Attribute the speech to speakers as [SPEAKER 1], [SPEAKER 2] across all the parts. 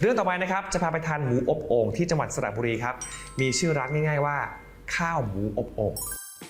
[SPEAKER 1] เรื่องต่อไปนะครับจะพาไปทานหมูอบโอ่งที่จังหวัดสระบุรีครับมีชื่อร้านง่าย ๆว่า ข้าวหมูอบโอ่ง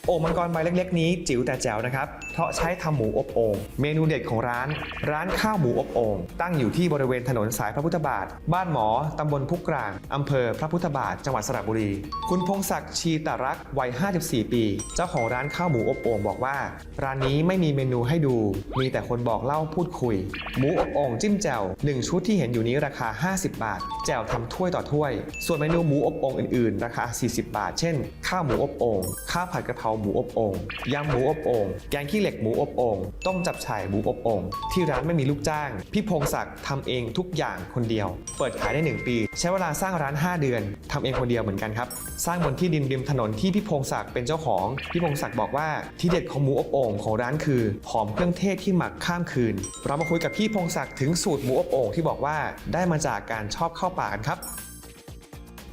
[SPEAKER 1] โอ่งมังกรใบเล็กๆนี้จิ๋วแต่แจ๋วนะครับ เพราะใช้ทำหมูอบโอ่งเมนูเด็ดของร้าน ร้านข้าวหมูอบโอ่งตั้งอยู่ที่บริเวณถนนสายพระพุทธบาท บ้านหมอตำบลพุกกลางอำเภอพระพุทธบาท จังหวัดสระบุรี คุณพงศักดิ์ชีตรักวัย 54 ปี เจ้าของร้านข้าวหมูอบโอ่งบอกว่า ร้านนี้ไม่มีเมนูให้ดู มีแต่คนบอกเล่าพูดคุย หมูอบโอ่งจิ้มแจ่ว1ชุดที่เห็นอยู่นี้ราคา 50 บาท แจ่วทำถ้วยต่อถ้วย ส่วนเมนูหมูอบโอ่งอื่นๆ ราคา 40 บาท เช่น ข้าวหมูอบโอ่งข้าวผัดกะเพราหมูอบโอ่งยำหมูอบโอ่งแกงขี้เหล็กหมูอบโอ่งต้มจับฉ่ายหมูอบโอ่งที่ร้านไม่มีลูกจ้าง พี่พงศักดิ์ทำเองทุกอย่างคนเดียว เปิดขายได้ 1 ปี ใช้เวลาสร้างร้าน 5 เดือนทำเองคนเดียวเหมือนกันครับ สร้างบนที่ดินริมถนนที่พี่พงศักดิ์เป็นเจ้าของ พี่พงศักดิ์บอกว่าที่เด็ดของหมูอบโอ่งของร้านคือหอมเครื่องเทศที่หมักข้ามคืน เรามาคุยกับพี่พงศักดิ์ถึงสูตรหมูอบโอ่งที่บอกว่าได้มาจากการชอบเข้าป่ากันครับ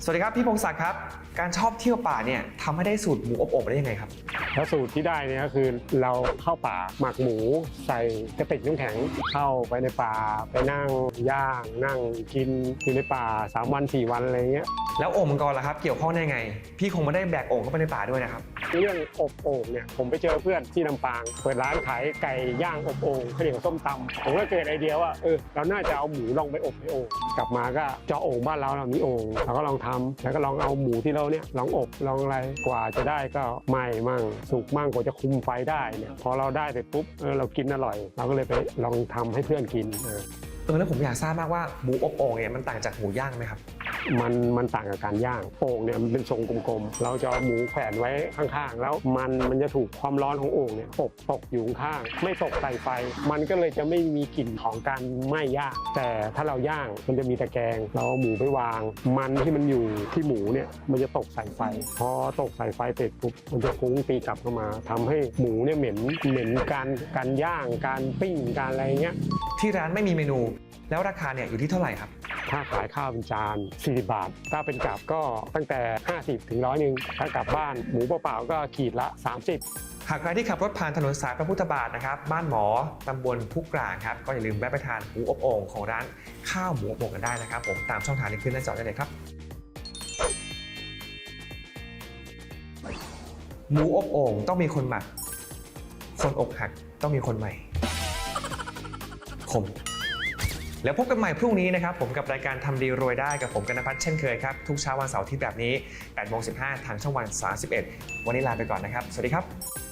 [SPEAKER 1] สวัสดีครับพี่พงศักดิ์ครับ การชอบเที่ยวป่าเนี่ยทำให้ได้สูตรหมูอบโอ่งได้ยังไงครับ
[SPEAKER 2] แล้วสูตรที่ได้เนี่ยก็คือเราเข้าป่าหมักหมู ใส่กระติกน้ำแข็งเข้าไปในป่า ไปนั่งย่าง นั่งกินอยู่ในป่า 3 วัน 4 วันอะไรเงี้ย
[SPEAKER 1] แล้วโอ่งมังกรล่ะครับ เกี่ยวข้องได้ไง พี่คงไม่ได้แบกโอ่งเข้าไปในป่าด้วยนะครับ
[SPEAKER 2] เรื่องอบโอ่งเนี่ยผมไปเจอเพื่อนที่ลำปาง เปิดร้านขายไก่ย่างอบโอ่งข้าวเหนียวส้มตำผมก็เกิดไอเดียว่าเออเราน่าจะเอาหมูลองไปอบในโอ่งกลับมาก็เจาะโอ่งบ้านเราเรามีโอ่งเราก็ลองทำแล้วก็ลองเอาหมูที่เราเนี่ยลองอบลองอะไรกว่าจะได้ก็ไหม้มั่งสุกมั่งกว่าจะคุมไฟได้เนี่ยพอเราได้ไปปุ๊บเออเรากินอร่อย เราก็เลยไปลองทำให้เพื่อนกินเออ
[SPEAKER 1] เออแล้วผมอยากทราบมากว่าหมูอบโอ่งเนี่ยมันต่างจากหมูย่างไหมครับ
[SPEAKER 2] มันมันต่างกับการย่างโอ่งเนี่ยมันเป็นทรงกลมๆ เราจะเอาหมูแขวนไว้ข้างๆ แล้วมันมันจะถูกความร้อนของโอ่งเนี่ยอบตกอยู่ข้างไม่ตกใส่ไฟ มันก็เลยจะไม่มีกลิ่นของการไหม้ย่าง แต่ถ้าเราย่างมันจะมีตะแกรงเราเอาหมูไปวาง มันที่มันอยู่ที่หมูเนี่ยมันจะตกใส่ไฟ พอตกใส่ไฟเสร็จปุ๊บมันจะฟุ้งตีกลับเข้ามาทำให้หมูเนี่ยเหม็นเหม็นการการย่างการปิ้งการอะไรเงี้ย
[SPEAKER 1] ที่ร้านไม่มีเมนู แล้วราคาเนี่ยอยู่ที่เท่าไหร่ครับ
[SPEAKER 2] ถ้าขายข้าวเป็นจาน 40 บาท ถ้าเป็นกับก็ตั้งแต่ 50 ถึงร้อยหนึ่งถ้ากลับบ้านหมูเปล่าๆก็ขีดละ 30
[SPEAKER 1] หากใครที่ขับรถผ่านถนนสายพระพุทธบาทนะครับบ้านหมอตำบลพุกกลางครับก็อย่าลืมแวะไปทานหมูอบโอ่งของร้านข้าวหมูอบโอ่งกันได้นะครับ ผมตามช่องทางที่ขึ้นหน้าจอได้เลยครับหมูอบโอ่งต้องมีคนหมัก คนอกหักต้องมีคนใหม่คม แล้วพบกันใหม่พรุ่งนี้นะครับผมกับรายการทำดีรวยได้กับผมกันพัฒน์เช่นเคยครับ ทุกเช้าวันเสาร์ที่แบบนี้8โมง15 ทางช่องวัน 31 วันนี้ลาไปก่อนนะครับ สวัสดีครับ